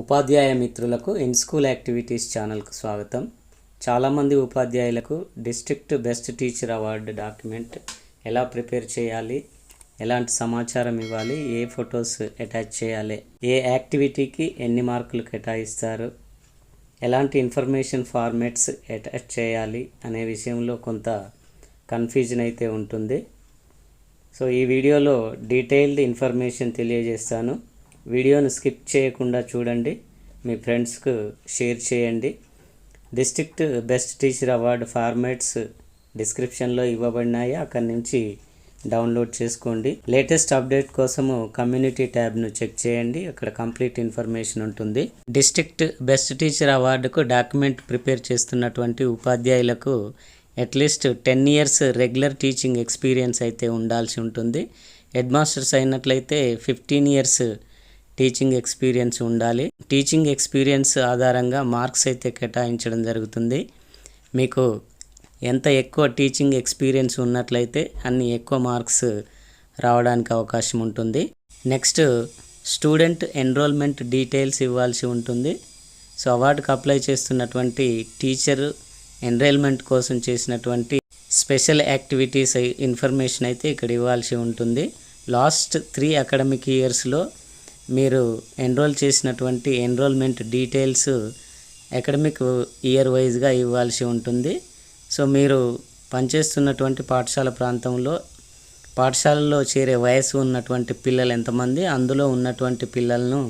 ఉపాధ్యాయ మిత్రులకు in school activities ఛానల్కు స్వాగతం. చాలామంది ఉపాధ్యాయులకు district best teacher award document ఎలా ప్రిపేర్ చేయాలి ఎలాంటి సమాచారం ఇవ్వాలి ఏ ఫొటోస్ అటాచ్ చేయాలి ఏ యాక్టివిటీకి ఎన్ని మార్కులు కేటాయిస్తారు ఎలాంటి ఇన్ఫర్మేషన్ ఫార్మాట్స్ అటాచ్ చేయాలి అనే విషయంలో కొంత కన్ఫ్యూజన్ అయితే ఉంటుంది. సో ఈ వీడియోలో డీటెయిల్డ్ ఇన్ఫర్మేషన్ తెలియజేస్తాను. వీడియోను స్కిప్ చేయకుండా చూడండి. మీ ఫ్రెండ్స్కు షేర్ చేయండి. District best teacher award formats డిస్క్రిప్షన్లో ఇవ్వబడినాయి. అక్కడి నుంచి డౌన్లోడ్ చేసుకోండి. లేటెస్ట్ అప్డేట్ కోసము కమ్యూనిటీ ట్యాబ్ను చెక్ చేయండి. అక్కడ కంప్లీట్ ఇన్ఫర్మేషన్ ఉంటుంది. డిస్ట్రిక్ట్ బెస్ట్ టీచర్ అవార్డుకు డాక్యుమెంట్ ప్రిపేర్ చేస్తున్నటువంటి ఉపాధ్యాయులకు at least ten years regular teaching experience అయితే ఉండాల్సి ఉంటుంది. హెడ్ మాస్టర్స్ అయినట్లయితే ఫిఫ్టీన్ ఇయర్స్ టీచింగ్ ఎక్స్పీరియన్స్ ఉండాలి. టీచింగ్ ఎక్స్పీరియన్స్ ఆధారంగా మార్క్స్ అయితే కేటాయించడం జరుగుతుంది. మీకు ఎంత ఎక్కువ టీచింగ్ ఎక్స్పీరియన్స్ ఉన్నట్లయితే అన్ని ఎక్కువ మార్క్స్ రావడానికి అవకాశం ఉంటుంది. నెక్స్ట్ స్టూడెంట్ ఎన్రోల్మెంట్ డీటెయిల్స్ ఇవ్వాల్సి ఉంటుంది. సో అవార్డుకి అప్లై చేస్తున్నటువంటి టీచర్ ఎన్రోల్మెంట్ కోసం చేసినటువంటి స్పెషల్ యాక్టివిటీస్ ఇన్ఫర్మేషన్ అయితే ఇక్కడ ఇవ్వాల్సి ఉంటుంది. లాస్ట్ త్రీ అకాడమిక్ ఇయర్స్లో మీరు ఎన్రోల్ చేసినటువంటి ఎన్రోల్మెంట్ డీటెయిల్స్ అకాడమిక్ ఇయర్ వైజ్గా ఇవ్వాల్సి ఉంటుంది. సో మీరు పనిచేస్తున్నటువంటి పాఠశాల ప్రాంతంలో పాఠశాలలో చేరే వయసు ఉన్నటువంటి పిల్లలు ఎంతమంది అందులో ఉన్నటువంటి పిల్లలను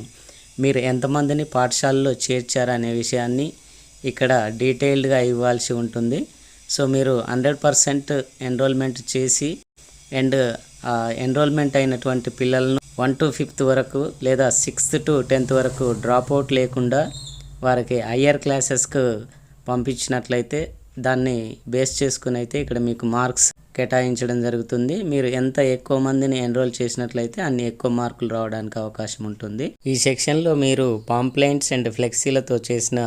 మీరు ఎంతమందిని పాఠశాలలో చేర్చారనే విషయాన్ని ఇక్కడ డీటెయిల్డ్గా ఇవ్వాల్సి ఉంటుంది. సో మీరు హండ్రెడ్ పర్సెంట్ ఎన్రోల్మెంట్ చేసి అండ్ ఎన్రోల్మెంట్ అయినటువంటి పిల్లలను వన్ టు ఫిఫ్త్ వరకు లేదా సిక్స్త్ టు టెన్త్ వరకు డ్రాప్ అవుట్ లేకుండా వారికి హయ్యర్ క్లాసెస్కు పంపించినట్లయితే దాన్ని బేస్ చేసుకుని అయితే ఇక్కడ మీకు మార్క్స్ కేటాయించడం జరుగుతుంది. మీరు ఎంత ఎక్కువ మందిని ఎన్రోల్ చేసినట్లయితే అన్ని ఎక్కువ మార్కులు రావడానికి అవకాశం ఉంటుంది. ఈ సెక్షన్లో మీరు పాంప్లైంట్స్ అండ్ ఫ్లెక్సీలతో చేసిన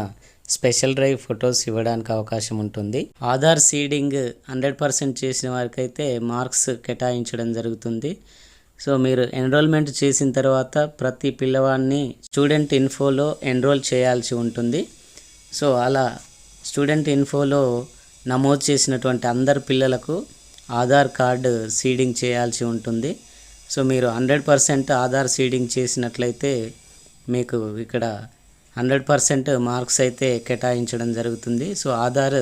స్పెషల్ డ్రైవ్ ఫొటోస్ ఇవ్వడానికి అవకాశం ఉంటుంది. ఆధార్ సీడింగ్ హండ్రెడ్ పర్సెంట్ చేసిన వారికైతే మార్క్స్ కేటాయించడం జరుగుతుంది. సో మీరు ఎన్రోల్మెంట్ చేసిన తర్వాత ప్రతి పిల్లవాడిని స్టూడెంట్ ఇన్ఫోలో ఎన్రోల్ చేయాల్సి ఉంటుంది. సో అలా స్టూడెంట్ ఇన్ఫోలో నమోదు చేసినటువంటి అందరు పిల్లలకు ఆధార్ కార్డు సీడింగ్ చేయాల్సి ఉంటుంది. సో మీరు హండ్రెడ్ పర్సెంట్ ఆధార్ సీడింగ్ చేసినట్లయితే మీకు ఇక్కడ హండ్రెడ్ పర్సెంట్ మార్క్స్ అయితే కేటాయించడం జరుగుతుంది. So Aadhaar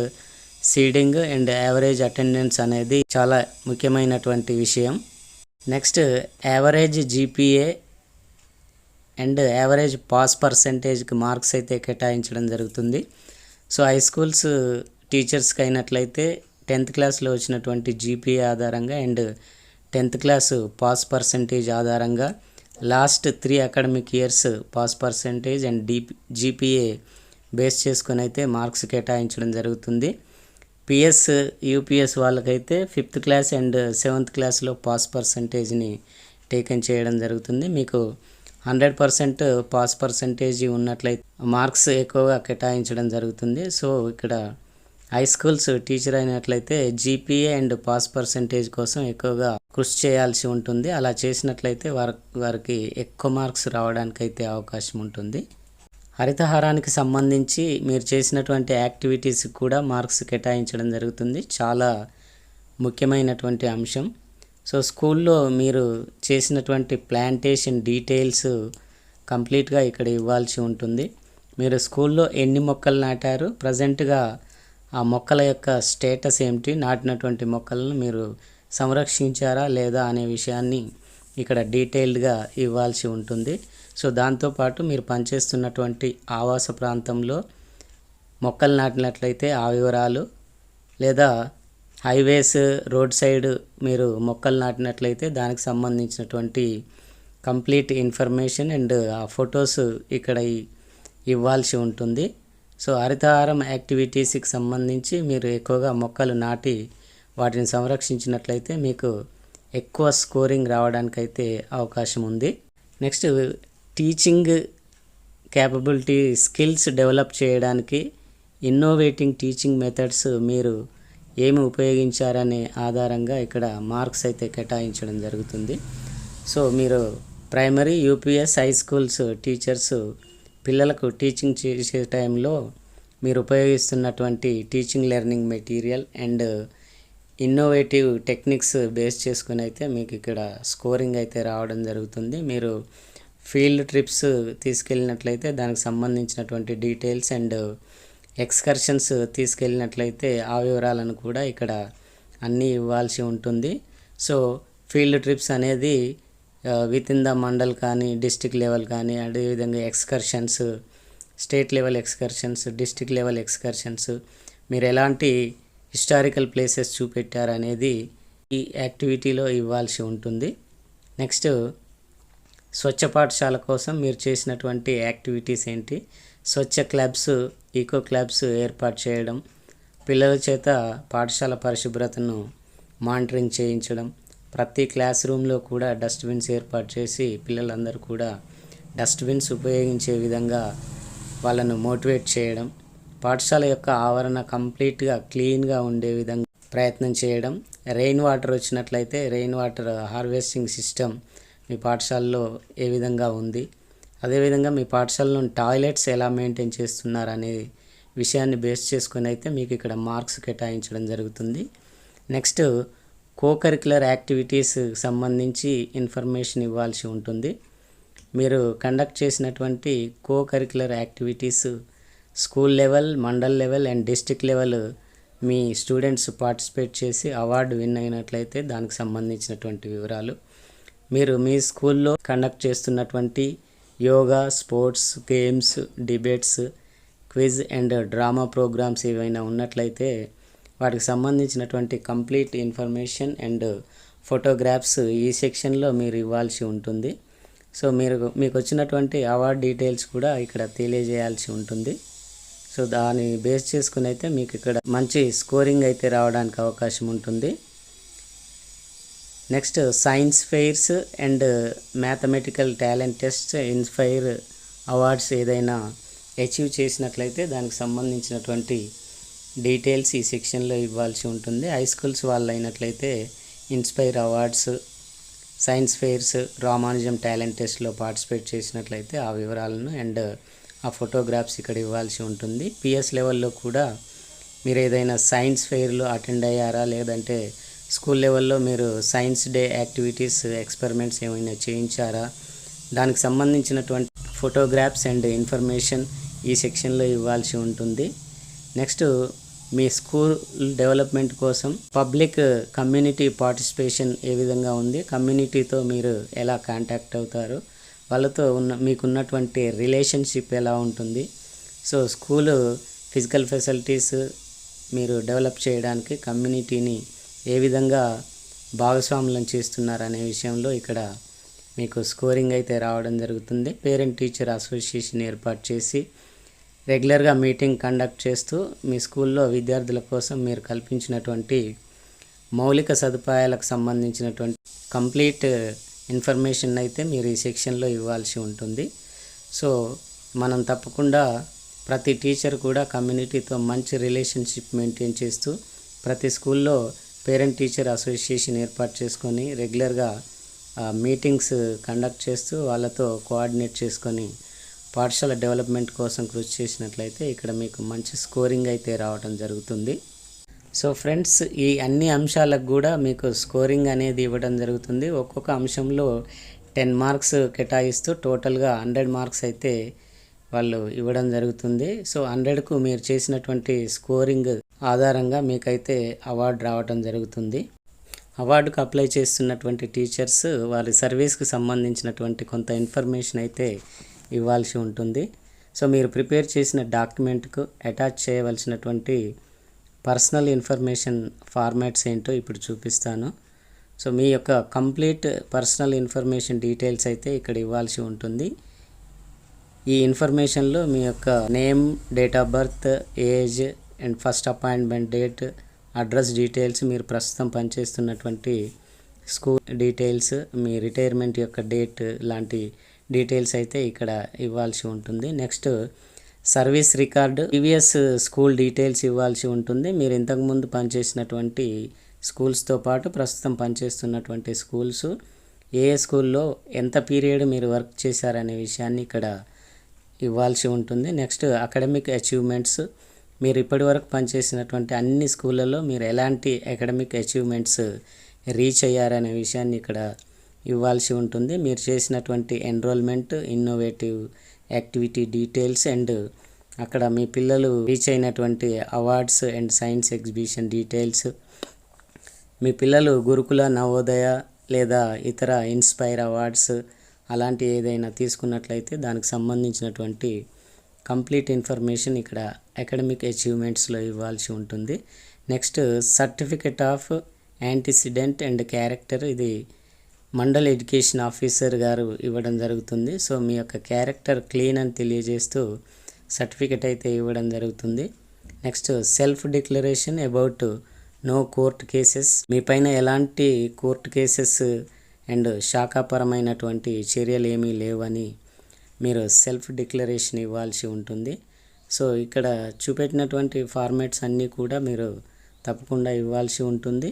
seeding and average attendance అనేది చాలా ముఖ్యమైనటువంటి విషయం. Next average GPA and average pass పర్సంటేజ్కి marks అయితే కేటాయించడం జరుగుతుంది. సో హై స్కూల్స్ టీచర్స్కి అయినట్లయితే టెన్త్ క్లాస్లో వచ్చినటువంటి జీపీఏ ఆధారంగా and tenth class pass percentage ఆధారంగా last three academic years pass percentage and DP GPA base చేసుకొని అయితే మార్క్స్ కేటాయించడం జరుగుతుంది. పిఎస్ యూపీఎస్ వాళ్ళకైతే ఫిఫ్త్ క్లాస్ అండ్ సెవెంత్ క్లాస్లో పాస్ పర్సంటేజ్ని టేకన్ చేయడం జరుగుతుంది. మీకు హండ్రెడ్ పర్సెంట్ పాస్ పర్సంటేజ్ ఉన్నట్లయితే మార్క్స్ ఎక్కువగా కేటాయించడం జరుగుతుంది. సో ఇక్కడ హై స్కూల్స్ టీచర్ అయినట్లయితే జీపీఏ అండ్ పాస్ పర్సంటేజ్ కోసం ఎక్కువగా కృషి చేయాల్సి ఉంటుంది. అలా చేసినట్లయితే వారి వారికి ఎక్కువ మార్క్స్ రావడానికి అయితే అవకాశం ఉంటుంది. హరితహారానికి సంబంధించి మీరు చేసినటువంటి యాక్టివిటీస్ కూడా మార్క్స్ కేటాయించడం జరుగుతుంది. చాలా ముఖ్యమైనటువంటి అంశం. సో స్కూల్లో మీరు చేసినటువంటి ప్లాంటేషన్ డీటెయిల్స్ కంప్లీట్గా ఇక్కడ ఇవ్వాల్సి ఉంటుంది. మీరు స్కూల్లో ఎన్ని మొక్కలు నాటారు? ప్రజెంట్గా ఆ మొక్కల యొక్క స్టేటస్ ఏమిటి? నాటినటువంటి మొక్కలను మీరు సంరక్షించారా లేదా అనే విషయాన్ని ఇక్కడ డీటెయిల్డ్గా ఇవ్వాల్సి ఉంటుంది. సో దాంతోపాటు మీరు పనిచేస్తున్నటువంటి ఆవాస ప్రాంతంలో మొక్కలు నాటినట్లయితే ఆ వివరాలు లేదా హైవేస్ రోడ్ సైడ్ మీరు మొక్కలు నాటినట్లయితే దానికి సంబంధించినటువంటి కంప్లీట్ ఇన్ఫర్మేషన్ అండ్ ఆ ఫొటోస్ ఇక్కడ ఇవ్వాల్సి ఉంటుంది. సో హరితహారం యాక్టివిటీస్కి సంబంధించి మీరు ఎక్కువగా మొక్కలు నాటి వాటిని సంరక్షించినట్లయితే మీకు ఎక్కువ స్కోరింగ్ రావడానికైతే అవకాశం ఉంది. Next teaching capability skills develop చేయడానికి ఇన్నోవేటింగ్ టీచింగ్ మెథడ్స్ మీరు ఏమి ఉపయోగించారనే ఆధారంగా ఇక్కడ మార్క్స్ అయితే కేటాయించడం జరుగుతుంది. సో మీరు primary UPS high schools teachers పిల్లలకు టీచింగ్ చేసే టైంలో మీరు ఉపయోగిస్తున్నటువంటి teaching learning material and innovative techniques base చేసుకుని అయితే మీకు ఇక్కడ స్కోరింగ్ అయితే రావడం జరుగుతుంది. మీరు ఫీల్డ్ ట్రిప్స్ తీసుకెళ్ళినట్లయితే దానికి సంబంధించినటువంటి డీటెయిల్స్ అండ్ ఎక్స్కర్షన్స్ తీసుకెళ్ళినట్లయితే ఆ వివరాలను కూడా ఇక్కడ అన్నీ ఇవ్వాల్సి ఉంటుంది. సో ఫీల్డ్ ట్రిప్స్ అనేది విత్ ఇన్ ద మండల్ కానీ డిస్టిక్ లెవెల్ కానీ అదేవిధంగా excursions state level excursions district level excursions మీరు ఎలాంటి హిస్టారికల్ ప్లేసెస్ చూపెట్టారనేది ఈ యాక్టివిటీలో ఇవ్వాల్సి ఉంటుంది. నెక్స్ట్ స్వచ్ఛ పాఠశాల కోసం మీరు చేసినటువంటి యాక్టివిటీస్ ఏంటి? స్వచ్ఛ క్లబ్స్ ఈకో క్లబ్స్ ఏర్పాటు చేయడం పిల్లల చేత పాఠశాల పరిశుభ్రతను మానిటరింగ్ చేయించడం ప్రతి క్లాస్ రూమ్లో కూడా డస్ట్బిన్స్ ఏర్పాటు చేసి పిల్లలందరూ కూడా డస్ట్బిన్స్ ఉపయోగించే విధంగా వాళ్ళను మోటివేట్ చేయడం పాఠశాల యొక్క ఆవరణ కంప్లీట్గా క్లీన్గా ఉండే విధంగా ప్రయత్నం చేయడం రెయిన్ వాటర్ వచ్చినట్లయితే రెయిన్ వాటర్ హార్వెస్టింగ్ సిస్టమ్ మీ పాఠశాలలో ఏ విధంగా ఉంది అదేవిధంగా మీ పాఠశాలలో టాయిలెట్స్ ఎలా మెయింటైన్ చేస్తున్నారు అనే విషయాన్ని బేస్ చేసుకొని అయితే మీకు ఇక్కడ మార్క్స్ కేటాయించడం జరుగుతుంది. నెక్స్ట్ కో కరికులర్ యాక్టివిటీస్ సంబంధించి ఇన్ఫర్మేషన్ ఇవ్వాల్సి ఉంటుంది. మీరు కండక్ట్ చేసినటువంటి co curricular activities school level mandal level and district level me students participate చేసి అవార్డు విన్ అయినట్లయితే దానికి సంబంధించినటువంటి వివరాలు. మీరు మీ స్కూల్లో కండక్ట్ చేస్తున్నటువంటి yoga sports games debates quiz and drama programmes ఏవైనా ఉన్నట్లయితే వాటికి సంబంధించినటువంటి కంప్లీట్ ఇన్ఫర్మేషన్ అండ్ ఫోటోగ్రాఫ్స్ ఈ సెక్షన్లో మీరు ఇవ్వాల్సి ఉంటుంది. సో మీరు మీకు వచ్చినటువంటి అవార్డ్ డీటెయిల్స్ కూడా ఇక్కడ తెలియజేయాల్సి ఉంటుంది. సో దాన్ని బేస్ చేసుకుని అయితే మీకు ఇక్కడ మంచి స్కోరింగ్ అయితే రావడానికి అవకాశం ఉంటుంది. Next science fairs and mathematical talent test inspire awards ఏదైనా అచీవ్ చేసినట్లయితే దానికి సంబంధించినటువంటి డీటెయిల్స్ ఈ సెక్షన్లో ఇవ్వాల్సి ఉంటుంది. హై స్కూల్స్ వాళ్ళు అయినట్లయితే inspire awards science fairs Ramanujam talent టెస్ట్లో పార్టిసిపేట్ చేసినట్లయితే ఆ వివరాలను అండ్ ఆ ఫోటోగ్రాఫ్స్ ఇక్కడ ఇవ్వాల్సి ఉంటుంది. పిఎస్ లెవెల్లో కూడా మీరు ఏదైనా సైన్స్ ఫెయిర్లో అటెండ్ అయ్యారా? లేదంటే స్కూల్ లెవెల్లో మీరు సైన్స్ డే యాక్టివిటీస్ ఎక్స్పెరిమెంట్స్ ఏమైనా చేయించారా? దానికి సంబంధించినటువంటి ఫోటోగ్రాఫ్స్ అండ్ ఇన్ఫర్మేషన్ ఈ సెక్షన్లో ఇవ్వాల్సి ఉంటుంది. నెక్స్ట్ మీ స్కూల్ డెవలప్మెంట్ కోసం పబ్లిక్ కమ్యూనిటీ పార్టిసిపేషన్ ఏ విధంగా ఉంది? కమ్యూనిటీతో మీరు ఎలా కాంటాక్ట్ అవుతారు? వాళ్ళతో ఉన్న మీకున్నటువంటి రిలేషన్షిప్ ఎలా ఉంటుంది? సో స్కూలు ఫిజికల్ ఫెసిలిటీస్ మీరు డెవలప్ చేయడానికి కమ్యూనిటీని ఏ విధంగా భాగస్వాములం చేస్తున్నారు అనే విషయంలో ఇక్కడ మీకు స్కోరింగ్ అయితే రావడం జరుగుతుంది. పేరెంట్ టీచర్ అసోసియేషన్ ఏర్పాటు చేసి రెగ్యులర్గా మీటింగ్ కండక్ట్ చేస్తూ మీ స్కూల్లో విద్యార్థుల కోసం మీరు కల్పించినటువంటి మౌలిక సదుపాయాలకు సంబంధించినటువంటి కంప్లీట్ ఇన్ఫర్మేషన్ అయితే మీరు ఈ సెక్షన్లో ఇవ్వాల్సి ఉంటుంది. సో మనం తప్పకుండా ప్రతి టీచర్ కూడా కమ్యూనిటీతో మంచి రిలేషన్షిప్ మెయింటైన్ చేస్తూ ప్రతి స్కూల్లో పేరెంట్ టీచర్ అసోసియేషన్ ఏర్పాటు చేసుకొని రెగ్యులర్గా మీటింగ్స్ కండక్ట్ చేస్తూ వాళ్ళతో కోఆర్డినేట్ చేసుకొని పాఠశాల డెవలప్మెంట్ కోసం కృషి చేసినట్లయితే ఇక్కడ మీకు మంచి స్కోరింగ్ అయితే రావడం జరుగుతుంది. సో ఫ్రెండ్స్ ఈ అన్ని అంశాలకు కూడా మీకు స్కోరింగ్ అనేది ఇవ్వడం జరుగుతుంది. ఒక్కొక్క అంశంలో టెన్ మార్క్స్ కేటాయిస్తూ టోటల్గా హండ్రెడ్ మార్క్స్ అయితే వాళ్ళు ఇవ్వడం జరుగుతుంది. సో హండ్రెడ్కు మీరు చేసినటువంటి స్కోరింగ్ ఆధారంగా మీకైతే అవార్డు రావడం జరుగుతుంది. అవార్డుకు అప్లై చేస్తున్నటువంటి టీచర్స్ వారి సర్వీస్కి సంబంధించినటువంటి కొంత ఇన్ఫర్మేషన్ అయితే ఇవ్వాల్సి ఉంటుంది. సో మీరు ప్రిపేర్ చేసిన డాక్యుమెంట్కు అటాచ్ చేయవలసినటువంటి పర్సనల్ ఇన్ఫర్మేషన్ ఫార్మాట్స్ ఏంటో ఇప్పుడు చూపిస్తాను. సో మీ యొక్క కంప్లీట్ పర్సనల్ ఇన్ఫర్మేషన్ డీటెయిల్స్ అయితే ఇక్కడ ఇవ్వాల్సి ఉంటుంది. ఈ ఇన్ఫర్మేషన్లో మీ యొక్క name date of birth age and first appointment date address details మీరు ప్రస్తుతం పనిచేస్తున్నటువంటి స్కూల్ డీటెయిల్స్ మీ రిటైర్మెంట్ యొక్క డేట్ లాంటి డీటెయిల్స్ అయితే ఇక్కడ ఇవ్వాల్సి ఉంటుంది. Next service record previous school details ఇవ్వాల్సి ఉంటుంది. మీరు ఇంతకుముందు పనిచేసినటువంటి స్కూల్స్తో పాటు ప్రస్తుతం పనిచేస్తున్నటువంటి స్కూల్స్ ఏ స్కూల్లో ఎంత పీరియడ్ మీరు వర్క్ చేశారనే విషయాన్ని ఇక్కడ ఇవ్వాల్సి ఉంటుంది. Next academic achievements. మీరు ఇప్పటివరకు పనిచేసినటువంటి అన్ని స్కూళ్ళల్లో మీరు ఎలాంటి అకాడమిక్ అచీవ్మెంట్స్ రీచ్ అయ్యారనే విషయాన్ని ఇక్కడ ఇవ్వాల్సి ఉంటుంది. మీరు చేసినటువంటి enrolment innovative activity details and అక్కడ మీ పిల్లలు రీచ్ అయినటువంటి awards and science exhibition details. మీ పిల్లలు గురుకుల నవోదయ లేదా ఇతర ఇన్స్పైర్ అవార్డ్స్ అలాంటి ఏదైనా తీసుకున్నట్లయితే దానికి సంబంధించినటువంటి కంప్లీట్ ఇన్ఫర్మేషన్ ఇక్కడ అకాడమిక్ అచీవ్మెంట్స్లో ఇవ్వాల్సి ఉంటుంది. Next certificate of antecedent and character ఇది మండల్ ఎడ్యుకేషన్ ఆఫీసర్ గారు ఇవ్వడం జరుగుతుంది. సో మీ యొక్క క్యారెక్టర్ క్లీన్ అని తెలియజేస్తూ సర్టిఫికెట్ అయితే ఇవ్వడం జరుగుతుంది. Next self declaration about no court cases. మీ పైన ఎలాంటి కోర్టు కేసెస్ అండ్ శాఖాపరమైనటువంటి చర్యలు ఏమీ లేవని మీరు సెల్ఫ్ డిక్లరేషన్ ఇవ్వాల్సి ఉంటుంది. సో ఇక్కడ చూపెట్టినటువంటి ఫార్మాట్స్ అన్నీ కూడా మీరు తప్పకుండా ఇవ్వాల్సి ఉంటుంది.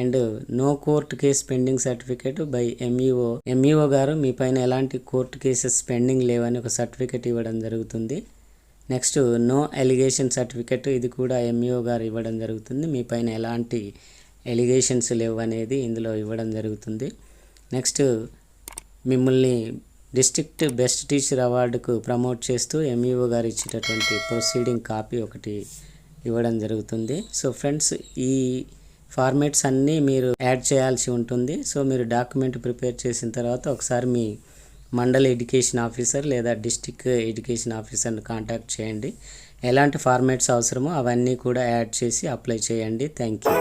And no court case pending certificate by MEO MEO గారు మీ పైన ఎలాంటి కోర్టు కేసెస్ పెండింగ్ లేవని ఒక సర్టిఫికేట్ ఇవ్వడం జరుగుతుంది. నెక్స్ట్ నో ఎలిగేషన్ సర్టిఫికెట్ ఇది కూడా ఎంఈఓ గారు ఇవ్వడం జరుగుతుంది. మీ పైన ఎలాంటి ఎలిగేషన్స్ లేవు అనేది ఇందులో ఇవ్వడం జరుగుతుంది. నెక్స్ట్ మిమ్మల్ని డిస్ట్రిక్ట్ బెస్ట్ టీచర్ అవార్డుకు ప్రమోట్ చేస్తూ ఎంఈఓ గారు ఇచ్చేటటువంటి ప్రొసీడింగ్ కాపీ ఒకటి ఇవ్వడం జరుగుతుంది. సో ఫ్రెండ్స్ ఈ ఫార్మేట్స్ అన్నీ మీరు యాడ్ చేయాల్సి ఉంటుంది. సో మీరు డాక్యుమెంట్ ప్రిపేర్ చేసిన తర్వాత ఒకసారి మీ మండల ఎడ్యుకేషన్ ఆఫీసర్ లేదా డిస్టిక్ ఎడ్యుకేషన్ ఆఫీసర్ని కాంటాక్ట్ చేయండి. ఎలాంటి ఫార్మాట్స్ అవసరమో అవన్నీ కూడా యాడ్ చేసి అప్లై చేయండి. Thank you